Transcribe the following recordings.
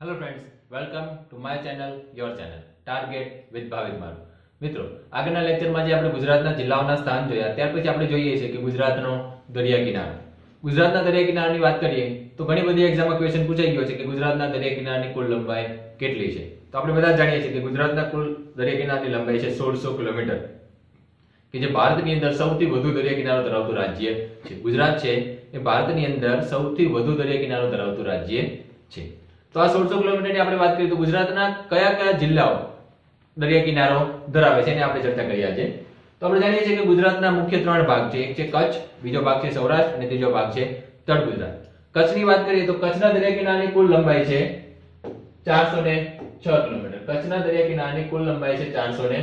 Hello friends welcome to my channel your channel target with Bhavit મારું મિત્રો, આગળના લેક્ચરમાં જે આપણે ગુજરાતના જિલ્લાઓના સ્થાન જોયા, ત્યાર પછી આપણે જોઈએ છીએ કે ગુજરાતનો દરિયા કિનારો. ગુજરાતના દરિયા કિનારાની વાત કરીએ, તો ઘણી બધી એક્ઝામમાં ક્વેશ્ચન પૂછાઈ ગયો છે કે ગુજરાતના દરિયા કિનારાની કુલ લંબાઈ કેટલી છે? તો આપણે બધા જાણીએ છીએ કે ગુજરાતના કુલ દરિયા કિનારાની લંબાઈ છે સોળસો કિલોમીટર. કે જે ભારતની અંદર સૌથી વધુ દરિયા કિનારો ધરાવતું રાજ્ય છે. ગુજરાત છે એ ભારતની અંદર સૌથી વધુ દરિયા કિનારો ધરાવતું રાજ્ય છે. તો આ સોળસો કિલોમીટરની આપણે વાત કરીએ તો ગુજરાતના કયા કયા જિલ્લાઓ દરિયા કિનારો ધરાવે છે એની આપણે ચર્ચા કરી આજે. તો આપણે જાણીએ છીએ કે ગુજરાતના મુખ્ય ત્રણ ભાગ છે. એક છે કચ્છ, બીજો ભાગ છે સૌરાષ્ટ્ર અને ત્રીજો ભાગ છે તળ ગુજરાત. કચ્છની વાત કરીએ તો કચ્છના દરિયા કિનારાની કુલ લંબાઈ છે ચારસો ને છ કિલોમીટર. કચ્છના દરિયા કિનારાની કુલ લંબાઈ છે ચારસો ને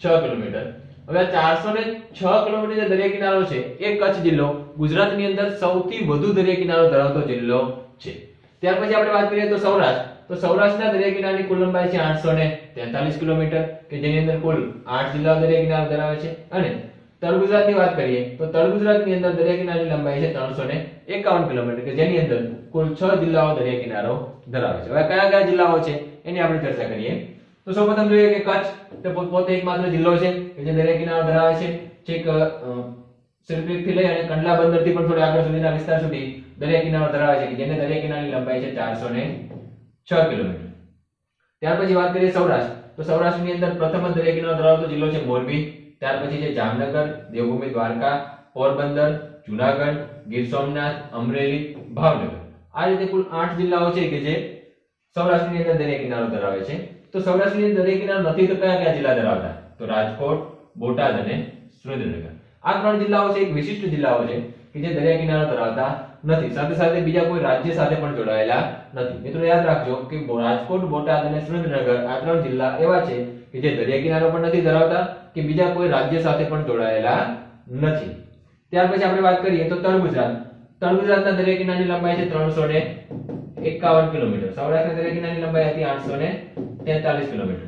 છ કિલોમીટર. હવે ચારસો ને છ કિલોમીટર જે દરિયા કિનારો છે એ કચ્છ જિલ્લો ગુજરાતની અંદર સૌથી વધુ દરિયા કિનારો ધરાવતો જિલ્લો છે. ત્યાર પછી આપણે વાત કરીએ તો સૌરાષ્ટ્ર. તો સૌરાષ્ટ્રના દરિયા કિનારાની કુલ લંબાઈ છે આઠસો ને તેતાલીસ કિલોમીટર, કે જેની અંદર કુલ આઠ જિલ્લાઓ દરિયા કિનારો ધરાવે છે. અને તળ ગુજરાતની વાત કરીએ, તો તળ ગુજરાતની અંદર દરિયા કિનારાની લંબાઈ છે ત્રણસો ને એકાવન કિલોમીટર, કે જેની અંદર કુલ છ જિલ્લાઓ દરિયા કિનારો ધરાવે છે. હવે કયા કયા જિલ્લાઓ છે, એની આપણે ચર્ચા કરીએ. તો સૌપ્રથમ જોઈએ કે કચ્છ, તે પોત- પોતે એકમાત્ર જિલ્લો છે, કે જે દરિયા કિનારો ધરાવે છે. છેક અ, થી લઈ અને કંડલા બંદરથી પણ થોડે આગળ સુધીના વિસ્તાર સુધી દરિયા કિનારો ધરાવે છે કે જેને દરિયા કિનારાની લંબાઈ છે ચારસો ને છ કિલોમીટર. ત્યાર પછી વાત કરીએ સૌરાષ્ટ્ર. તો સૌરાષ્ટ્રની અંદર પ્રથમ જ દરિયા કિનારો ધરાવતો જિલ્લો છે મોરબી. ત્યાર પછી છે જામનગર દેવભૂમિ દ્વારકા પોરબંદર જુનાગઢ ગીર સોમનાથ અમરેલી ભાવનગર. આ રીતે કુલ આઠ જિલ્લાઓ છે કે જે સૌરાષ્ટ્રની અંદર દરિયા કિનારો ધરાવે છે. તો સૌરાષ્ટ્રની અંદર દરિયા કિનારો નથી તો કયા કયા જિલ્લા ધરાવતા? તો રાજકોટ બોટાદ અને સુરેન્દ્રનગર. આ ત્રણ જિલ્લાઓ છે, એક વિશિષ્ટ જિલ્લાઓ છે, કે જે દરિયા કિનારો ધરાવતા નથી. સાથે સાથે બીજા કોઈ રાજ્ય સાથે પણ જોડાયેલા નથી. મિત્રો, યાદ રાખજો કે રાજકોટ, બોટાદ અને સુરેન્દ્રનગર આ ત્રણ જિલ્લા એવા છે કે જે દરિયા કિનારો પણ નથી ધરાવતા, કે બીજા કોઈ રાજ્ય સાથે પણ જોડાયેલા નથી. ત્યાર પછી આપણે વાત કરીએ તો તળ ગુજરાત તળ ગુજરાતના દરિયા કિનારાની લંબાઈ છે ત્રણસો ને એકાવન કિલોમીટર. સૌરાષ્ટ્રના દરિયા કિનારાની લંબાઈ હતી આઠસો ને તેતાલીસ કિલોમીટર.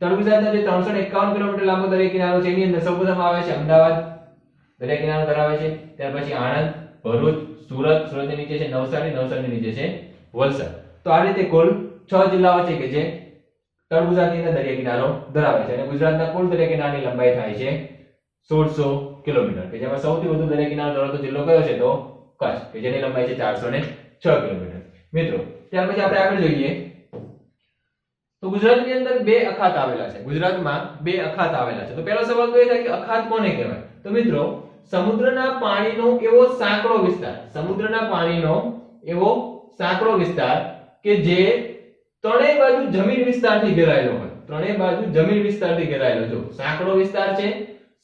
તળ ગુજરાતના જે ત્રણસો ને એકાવન કિલોમીટર લાંબો દરિયા કિનારો છે, એની અંદર સૌપ્રથમ આવે છે અમદાવાદ દરિયા કિનારો ધરાવે છે. ત્યાર પછી આણંદ, ભરૂચ, સુરત, સુરતની નીચે છે નવસારી, નવસારીની નીચે છે વલસાડ. તો આ રીતે કુલ છ જિલ્લાઓ છે કે જે તળ અંદર દરિયા કિનારો ધરાવે છે. અને ગુજરાતના કુલ દરિયા કિનારાની લંબાઈ થાય છે સોળસો કિલોમીટર. કે જેમાં સૌથી વધુ દરિયા કિનારો ધરાવતો જિલ્લો કયો છે? તો કચ્છ, કે જેની લંબાઈ છે ચારસો ને છ કિલોમીટર. મિત્રો, ત્યાર પછી આપણે આગળ જોઈએ. તો ગુજરાતની અંદર બે અખાત આવેલા છે. ગુજરાતમાં બે અખાત આવેલા છે. તો પહેલો સવાલ તો એ થાય કે અખાત કોને કહેવાય? તો મિત્રો સમુદ્રના પાણીનો એવો સાંકડો વિસ્તાર, સમુદ્રના પાણીનો એવો સાંકડો વિસ્તાર કે જે ત્રણેય બાજુ જમીન વિસ્તારથી ઘેરાયેલો હોય. ત્રણેય બાજુ જમીન વિસ્તારથી ઘેરાયેલો. જો સાંકડો વિસ્તાર છે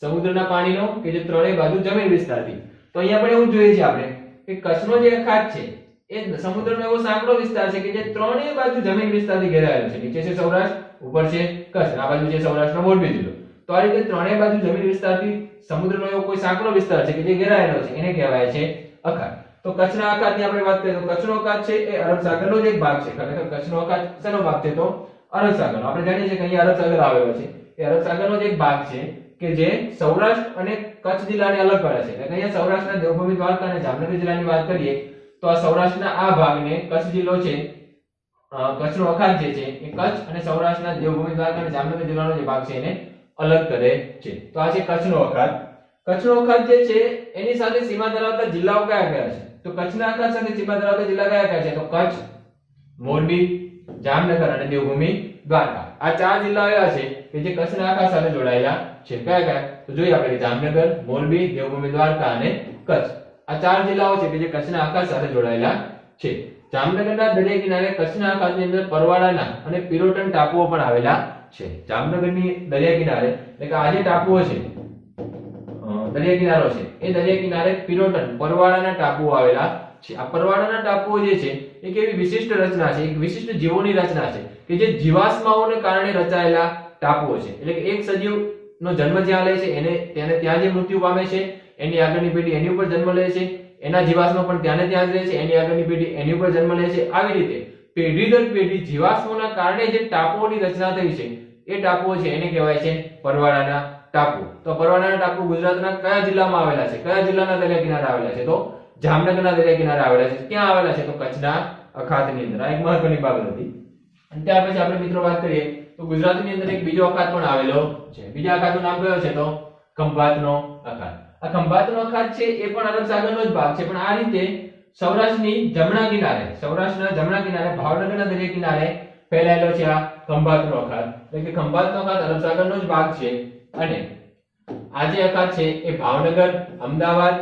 સમુદ્રના પાણીનો કે જે ત્રણેય બાજુ જમીન વિસ્તારથી. તો અહીંયા પણ એવું જોઈએ છે આપણે કે કચ્છનો જે અખાત છે, એ સમુદ્રનો એવો સાંકડો વિસ્તાર છે કે જે ત્રણેય બાજુ જમીન વિસ્તારથી ઘેરાયેલો છે. નીચે છે સૌરાષ્ટ્ર, ઉપર છે કચ્છ, આ બાજુ છે સૌરાષ્ટ્રનો મોરબી જિલ્લો. તો આ રીતે ત્રણેય બાજુ જમીન વિસ્તારથી સમુદ્રનો એવો કોઈ સાંકડો વિસ્તાર છે કે જે ઘેરાયેલો છે, એને કહેવાય છે અખાત. તો કચ્છના અખાતની આપણે વાત કરીએ તો કચ્છનો અખાત છે એ અરબ સાગરનો જ એક ભાગ છે, ખરેખર કચ્છનો અખાત શેનો ભાગ છે તો અરબ સાગરનો. આપણે જાણીએ છીએ કે અહીંયા અરબ સાગર આવેલો છે. એ અરબ સાગરનો જ એક ભાગ છે કે જે સૌરાષ્ટ્ર અને કચ્છ જિલ્લાને અલગ કરે છે. એટલે અહીંયા સૌરાષ્ટ્રના દેવભૂમિ દ્વારકા અને જામનગર જિલ્લાની વાત કરીએ, તો આ સૌરાષ્ટ્રના આ ભાગને કચ્છ જિલ્લો છે કચ્છનો અખાત જે છે એ કચ્છ અને સૌરાષ્ટ્રના દેવભૂમિ દ્વારકા અને જામનગર જિલ્લાનો જે ભાગ છે એને અલગ કરે છે. તો આ છે કચ્છનો અખાત કચ્છનો અખાત જે છે, એની સાથે સીમા ધરાવતા જિલ્લાઓ કયા કયા છે? તો કચ્છના અખાત સાથે સીમા ધરાવતા જિલ્લા કયા કયા છે? તો કચ્છ, મોરબી, જામનગર અને દેવભૂમિ, દ્વારકા. આ ચાર જિલ્લાઓ એવા છે કે જે કચ્છના અખાત સાથે જોડાયેલા છે. કયા કયા? તો જોઈએ આપણે જામનગર, મોરબી, દેવભૂમિ, દ્વારકા અને કચ્છ. આ ચાર જિલ્લાઓ છે કે જે કચ્છના અખાત સાથે જોડાયેલા છે. જામનગરના દરિયા કિનારે કચ્છના અખાતની અંદર પરવાળાના અને પિરોટન ટાપુઓ પણ આવેલા છે. જામનગરની દરિયા કિનારે એટલે કે આ જે ટાપુઓ છે દરિયા કિનારો છે, એ દરિયા કિનારે પિરોટન, પરવાળાના ટાપુઓ આવેલા છે. આ પરવાળાના ટાપુઓ જે છે, એ કેવી વિશિષ્ટ રચના છે? એક વિશિષ્ટ જીવોની રચના છે કે જે જીવાશ્માઓને કારણે રચાયેલા ટાપુઓ છે. એટલે કે એક સજીવ નો જન્મ જ્યાં લે છે, એને તેને ત્યાં જે મૃત્યુ પામે છે, એની આગળની પેઢી એની ઉપર જન્મ લે છે, એના જીવાશ્મ પણ ત્યાંને ત્યાં જ રહે છે, એની આગળની પેઢી એની ઉપર જન્મ લે છે. આવી રીતે પેઢી દર પેઢી જીવાશ્મોના કારણે જે ટાપુઓની રચના થઈ છે, એ ટાપુઓ છે, એને કહેવાય છે પરવાળાના ટાપુ. તો પરવાળાના ટાપુ ગુજરાતના કયા જિલ્લામાં આવેલા છે? કયા જિલ્લાના દરિયા કિનારે આવેલા છે? તો જામનગરના દરિયા કિનારે આવેલા છે. ક્યાં આવેલા છે? તો કચ્છના અખાતની અંદર. આ એક મહત્વની બાબત હતી. અને ત્યાર પછી આપણે મિત્રો વાત કરીએ, તો ગુજરાતની અંદર એક બીજો અખાત પણ આવેલો છે. બીજા અખાતનું નામ કયો છે? તો ખંભાતનો અખાત. આ ખંભાતનો અખાત છે, એ પણ અરબ સાગરનો જ ભાગ છે. પણ આ રીતે સૌરાષ્ટ્રની જમણા કિનારે, સૌરાષ્ટ્રના જમણા કિનારે, ભાવનગરના દરિયા કિનારે ફેલાયેલો છે આ ખંભાતનો અખાત. એટલે કે ખંભાતનો અખાત અરબ સાગરનો જ ભાગ છે. અને આ જે અખાત છે એ ભાવનગર, અમદાવાદ,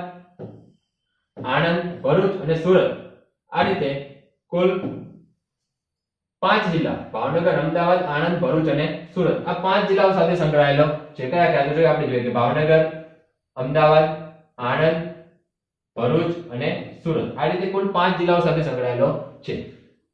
આણંદ, ભરૂચ અને સુરત આ રીતે કુલ પાંચ જિલ્લા, ભાવનગર, અમદાવાદ, આણંદ, ભરૂચ અને સુરત આ પાંચ જિલ્લાઓ સાથે સંકળાયેલો છે. કયા કયા? તો આપણે જોઈએ કે ભાવનગર, અમદાવાદ, આણંદ ભરૂચ અને સુરત. આ રીતે કુલ પાંચ જિલ્લાઓ સાથે સંકળાયેલો છે.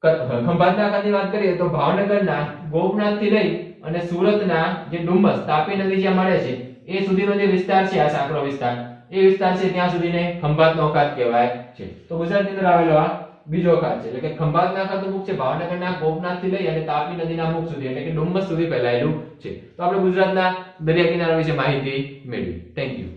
ખંભાતના આકારની વાત કરીએ તો ભાવનગરના ગોપનાથથી લઈ અને સુરતના જે ડુમ્બસ તાપી નદી જ્યાં મળે છે, એ સુધીનો જે વિસ્તાર છે, આ સાંકડો વિસ્તાર, એ વિસ્તાર છે ત્યાં સુધીને ખંભાતનો અખાત કહેવાય છે. તો ગુજરાતની અંદર આવેલો આ બીજો અખાત છે. એટલે કે ખંભાતના અખાતનું મુખ છે ભાવનગરના ગોપનાથથી લઈ અને તાપી નદીના મુખ સુધી, એટલે કે ડુમ્બસ સુધી ફેલાયેલું છે. તો આપણે ગુજરાતના દરિયા કિનારા વિશે માહિતી મેળવી. Thank you